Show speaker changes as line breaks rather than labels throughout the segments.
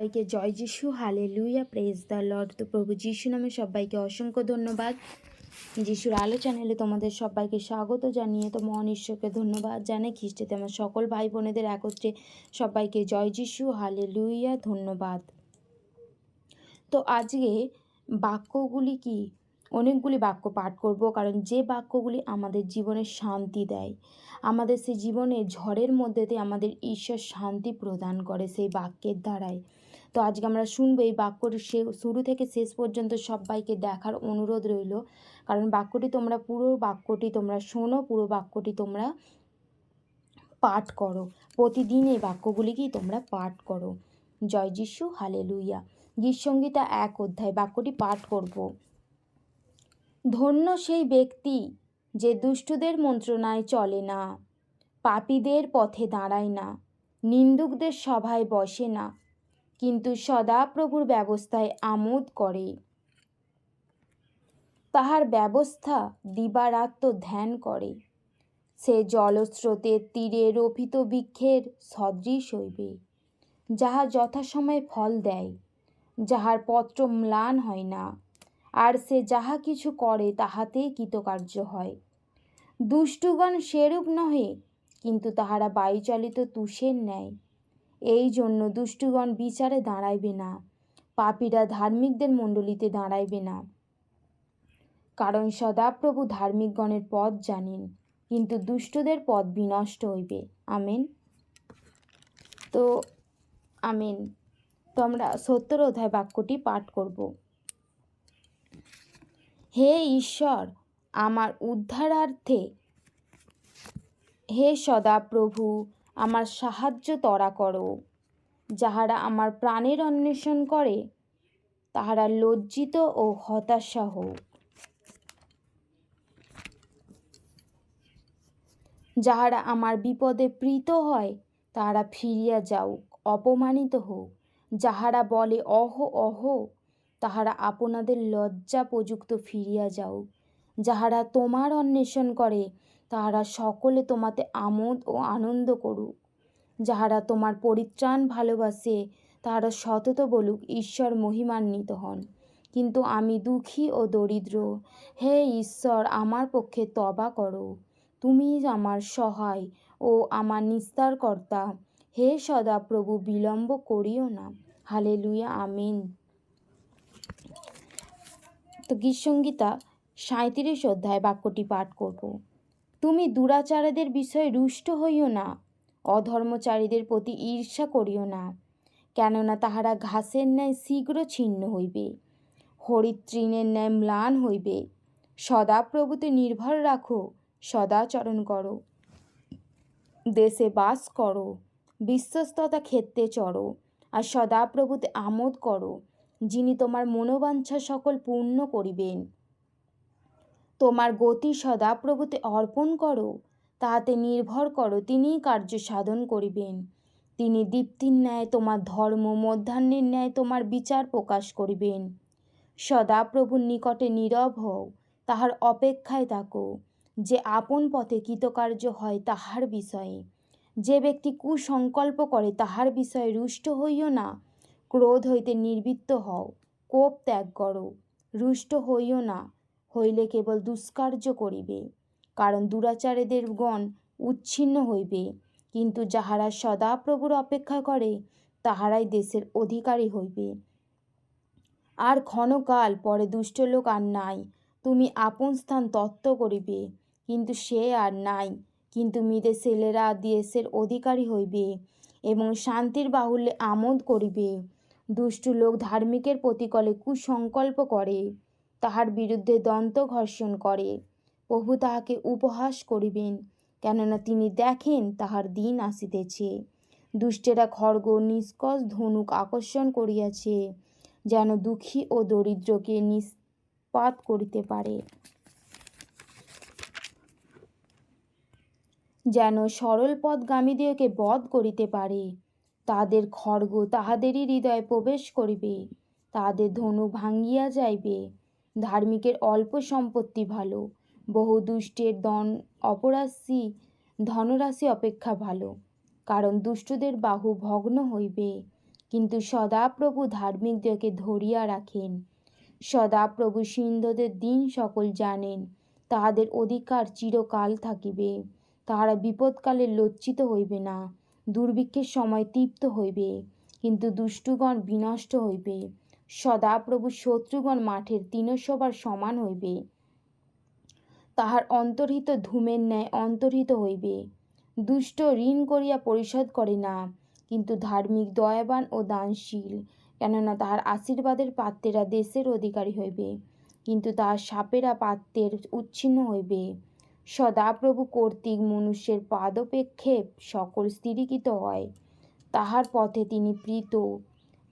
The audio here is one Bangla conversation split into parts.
সবাইকে জয় যিশু hallelujah praise the Lord তো প্রভু যিশু নামে সবাইকে অসংখ্য ধন্যবাদ। যিশুর আলো চ্যানেলে তোমাদের সবাইকে স্বাগত জানিয়ে তো মহান ঈশ্বরকে ধন্যবাদ জানে খ্রিস্টেতে আমার সকল ভাই বোনেদের একত্রে সবাইকে জয় যিশু হালে লুইয়া ধন্যবাদ। তো আজকে বাক্যগুলি কি? অনেকগুলি বাক্য পাঠ করব, কারণ যে বাক্যগুলি আমাদের জীবনে শান্তি দেয়, আমাদের সেই জীবনে ঝড়ের মধ্যেতে আমাদের ঈশ্বর শান্তি প্রদান করে সেই বাক্যের দ্বারাই। তো আজকে আমরা শুনব এই বাক্যটি সে, শুরু থেকে শেষ পর্যন্ত সবাইকে দেখার অনুরোধ রইল। কারণ বাক্যটি তোমরা, পুরো বাক্যটি তোমরা শোনো, পুরো বাক্যটি তোমরা পাঠ করো। প্রতিদিন এই বাক্যগুলিকেই তোমরা পাঠ করো। জয় যিশু হালে লুইয়া গীতসঙ্গীতা এক অধ্যায়, বাক্যটি পাঠ করব। ধন্য সেই ব্যক্তি যে দুষ্টুদের মন্ত্রণায় চলে না, পাপীদের পথে দাঁড়ায় না, নিন্দুকদের সভায় বসে না। কিন্তু সদাপ্রভুর ব্যবস্থায় আমোদ করে। তাহার ব্যবস্থা দিবারাত্ম ধ্যান করে। সে জলস্রোতের তীরে রোপিত বৃক্ষের সদৃশ হইবে, যাহা যথাসময়ে ফল দেয়, যাহার পত্র ম্লান হয় না, আর সে যাহা কিছু করে তাহাতেই কৃতকার্য হয়। দুষ্টুগণ সেরূপ নহে, কিন্তু তাহারা বায়ুচালিত তুষের ন্যায়। এই জন্য দুষ্টুগণ বিচারে দাঁড়াইবে না, পাপীরা ধার্মিকদের মণ্ডলীতে দাঁড়াইবে না। কারণ সদাপ্রভু ধার্মিকগণের পথ জানেন, কিন্তু দুষ্টদের পথ বিনষ্ট হইবে। আমেন। তো আমেন। তো আমরা সত্তর অধ্যায় বাক্যটি পাঠ করব। হে ঈশ্বর, আমার উদ্ধারার্থে, হে সদাপ্রভু আমার সাহায্য তরা করো। যাহারা আমার প্রাণের অন্বেষণ করে, তাহারা লজ্জিত ও হতাশা হোক। যাহারা আমার বিপদে প্রীত হয়, তাহারা ফিরিয়া যাওক অপমানিত হোক। যাহারা বলে, অহ অহ, তাহারা আপনাদের লজ্জা প্রযুক্ত ফিরিয়া যাও যাহারা তোমার অন্বেষণ করে তাহারা সকলে তোমাতে আমোদ ও আনন্দ করুক। যাহারা তোমার পরিত্রাণ ভালোবাসে, তাহারা সতত বলুক, ঈশ্বর মহিমান্বিত হন। কিন্তু আমি দুঃখী ও দরিদ্র। হে ঈশ্বর, আমার পক্ষে তবা করো। তুমি আমার সহায় ও আমার নিস্তারকর্তা হে সদা প্রভু, বিলম্ব করিও না। হালে লুইয়া আমিন। তো গীতসঙ্গীতা সাঁত্রিশ অধ্যায় বাক্যটি পাঠ করব। তুমি দুরাচারীদের বিষয়ে রুষ্ট হইও না, অধর্মচারীদের প্রতি ঈর্ষা করিও না, কেননা তাহারা ঘাসের ন্যায় শীঘ্র ছিন্ন হইবে, হরিতৃণের ন্যায় ম্লান হইবে। সদাপ্রভুতে নির্ভর রাখো সদাচরণ করো। দেশে বাস করো, বিশ্বস্ততা ক্ষেত্রে চড়ো, আর সদাপ্রভুতে আমোদ করো, যিনি তোমার মনোবাঞ্ছা সকল পূর্ণ করিবেন। তোমার গতি সদা প্রভুতে অর্পণ করো, তাহাতে নির্ভর করো, তিনিই কার্য সাধন করিবেন। তিনি দীপ্তির ন্যায়, তোমার ধর্ম, মধ্যাহ্নের ন্যায় তোমার বিচার প্রকাশ করিবেন। সদা প্রভুর নিকটে নীরব হও, তাহার অপেক্ষায় থাকো। যে আপন পথে কৃতকার্য হয় তাহার বিষয়ে। যে ব্যক্তি কুসংকল্প করে তাহার বিষয়ে রুষ্ট হইও না, ক্রোধ হইতে নির্বৃত্ত হও, কোপ ত্যাগ করো, রুষ্ট হইও না। হইলে কেবল দুষ্কার্য করিবে, কারণ দুরাচারীদের গণ উচ্ছিন্ন হইবে। কিন্তু যাহারা সদাপ্রভুর অপেক্ষা করে, তাহারাই দেশের অধিকারী হইবে। আর ক্ষণকাল পরে দুষ্ট লোক আর নাই, তুমি আপন স্থান তত্ত্ব করিবে, কিন্তু সে আর নাই, কিন্তু মিদে ছেলেরা দেশের অধিকারী হইবে এবং শান্তির বাহুল্যে আমোদ করিবে। দুষ্টু লোক ধার্মিকের প্রতিকলে কুসংকল্প করে। তাহার বিরুদ্ধে দন্ত ঘর্ষণ করে। প্রভু তাহাকে উপহাস করিবেন, কেননা তিনি দেখেন তাহার দিন আসিতেছে। দুষ্টেরা খড়গ নিষ্কষ ধনুক আকর্ষণ করিয়াছে, যেন দুঃখী ও দরিদ্রকে নিষ্পাত করিতে পারে। যেন সরল পথগামীদিওকে বধ করিতে পারে, তাদের খড়গ তাহাদেরই হৃদয়ে প্রবেশ করিবে, তাদের ধনু ভাঙ্গিয়া যাইবে। ধার্মিকের অল্প সম্পত্তি ভালো। বহু দুষ্টের দন অপরাশি ধনরাশি অপেক্ষা ভালো। কারণ দুষ্টদের বাহু ভগ্ন হইবে। কিন্তু সদাপ্রভু ধার্মিকদেরকে ধরিয়া রাখেন। সদাপ্রভু সিন্ধদের দিন সকল জানেন। তাহাদের অধিকার চিরকাল থাকিবে। তাহারা বিপদকালে লজ্জিত হইবে না। দুর্ভিক্ষের সময় তৃপ্ত হইবে। কিন্তু দুষ্টুগণ বিনষ্ট হইবে। সদাপ্রভু শত্রুগণ মাঠের তৃণশোভার সমান হইবে। তাহার অন্তর্হিত ধূমের ন্যায় অন্তর্হিত হইবে। দুষ্ট ঋণ করিয়া পরিশোধ করে না, কিন্তু ধার্মিক দয়াবান ও দানশীল, কেননা তাহার আশীর্বাদের পাত্রেরা দেশের অধিকারী হইবে, কিন্তু তাহার সাপেরা পাত্রের উচ্ছিন্ন হইবে। সদাপ্রভু কর্তৃক মনুষ্যের পাদপেক্ষেপ সকল স্থিরীকৃত হয়। তাহার পথে তিনি প্রীত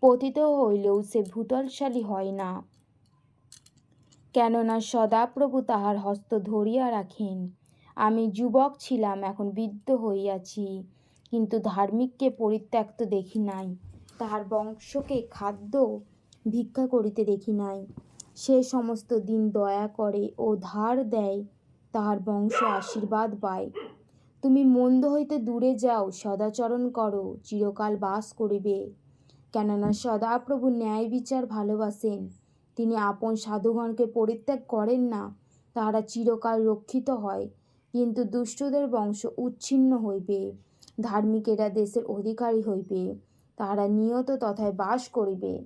পতিত হইলেও সে ভূতলশালী হয় না। কেননা সদাপ্রভু তাহার হস্ত ধরিয়া রাখেন। আমি যুবক ছিলাম, এখন বৃদ্ধ হইয়াছি, কিন্তু ধার্মিককে পরিত্যক্ত দেখি নাই। তাহার বংশকে খাদ্য ভিক্ষা করিতে দেখি নাই। সে সমস্ত দিন দয়া করে ও ধার দেয়, তাহার বংশ আশীর্বাদ পায়। তুমি মন্দ হইতে দূরে যাও, সদাচরণ করো, চিরকাল বাস করিবে। কেননা সদাপ্রভু ন্যায় বিচার ভালোবাসেন। তিনি আপন সাধুগণকে পরিত্যাগ করেন না, তাহারা চিরকাল রক্ষিত হয়, কিন্তু দুষ্টদের বংশ উচ্ছিন্ন হইবে, ধার্মিকেরা দেশের অধিকারী হইবে, তাহারা নিয়ত তথায় বাস করিবে।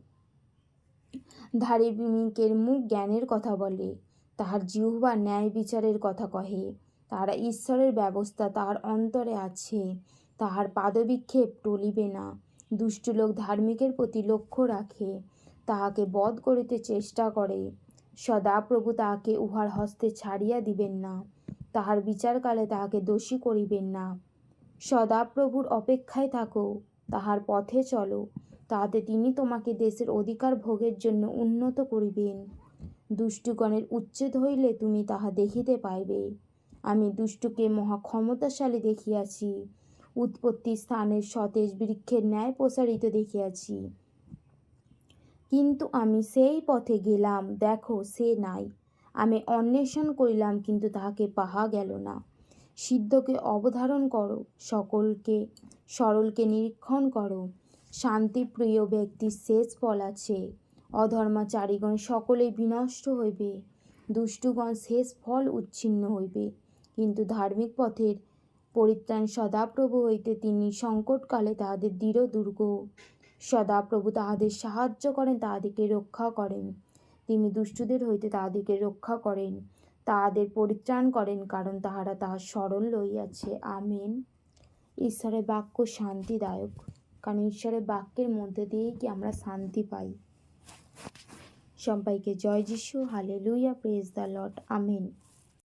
ধার্মিকের মুখ জ্ঞানের কথা বলে, তাহার জিহ্বা ন্যায় বিচারের কথা কহে, তাহারা ঈশ্বরের ব্যবস্থা তাহার অন্তরে আছে, তাহার পাদবিক্ষেপ টলিবে না দুষ্ট লোক ধার্মিকের প্রতি লক্ষ্য রাখে, তাহাকে বধ করিতে চেষ্টা করে। সদাপ্রভু তাহাকে উহার হস্তে ছাড়িয়া দিবেন না, তাহার বিচারকালে তাহাকে দোষী করিবেন না। সদাপ্রভুর অপেক্ষায় থাকো, তাহার পথে চলো, তাহাতে তিনি তোমাকে দেশের অধিকার ভোগের জন্য উন্নত করিবেন। দুষ্টুগণের উচ্ছেদ হইলে তুমি তাহা দেখিতে পাইবে। আমি দুষ্টুকে মহা ক্ষমতাশালী দেখিয়াছি। উৎপত্তি স্থানের সতেজ বৃক্ষের ন্যায় প্রসারিত দেখিয়াছি। কিন্তু আমি সেই পথে গেলাম, দেখো সে নাই। আমি অন্বেষণ করিলাম, কিন্তু তাহাকে পাহা গেল না। সিদ্ধকে অবধারণ করো, সকলকে, সরলকে নিরীক্ষণ করো। শান্তিপ্রিয় ব্যক্তির শেষ ফল আছে। অধর্মাচারীগণ সকলেই বিনষ্ট হইবে। দুষ্টুগণ শেষ ফল উচ্ছিন্ন হইবে। কিন্তু ধার্মিক পথের পরিত্রাণ সদাপ্রভু হইতে তিনি সংকটকালে তাহাদের দৃঢ় দুর্গ। সদাপ্রভু তাহাদের সাহায্য করেন তাহাদেরকে রক্ষা করেন। তিনি দুষ্টুদের হইতে তাহাদেরকে রক্ষা করেন। তাহাদের পরিত্রাণ করেন, কারণ তাহারা তাহার স্মরণ লইয়াছে। আমেন। ঈশ্বরের বাক্য শান্তিদায়ক। কারণ ঈশ্বরের বাক্যের মধ্যে দিয়েই কি আমরা শান্তি পাই? সবাইকে জয় যিশু। Hallelujah praise the lord amen.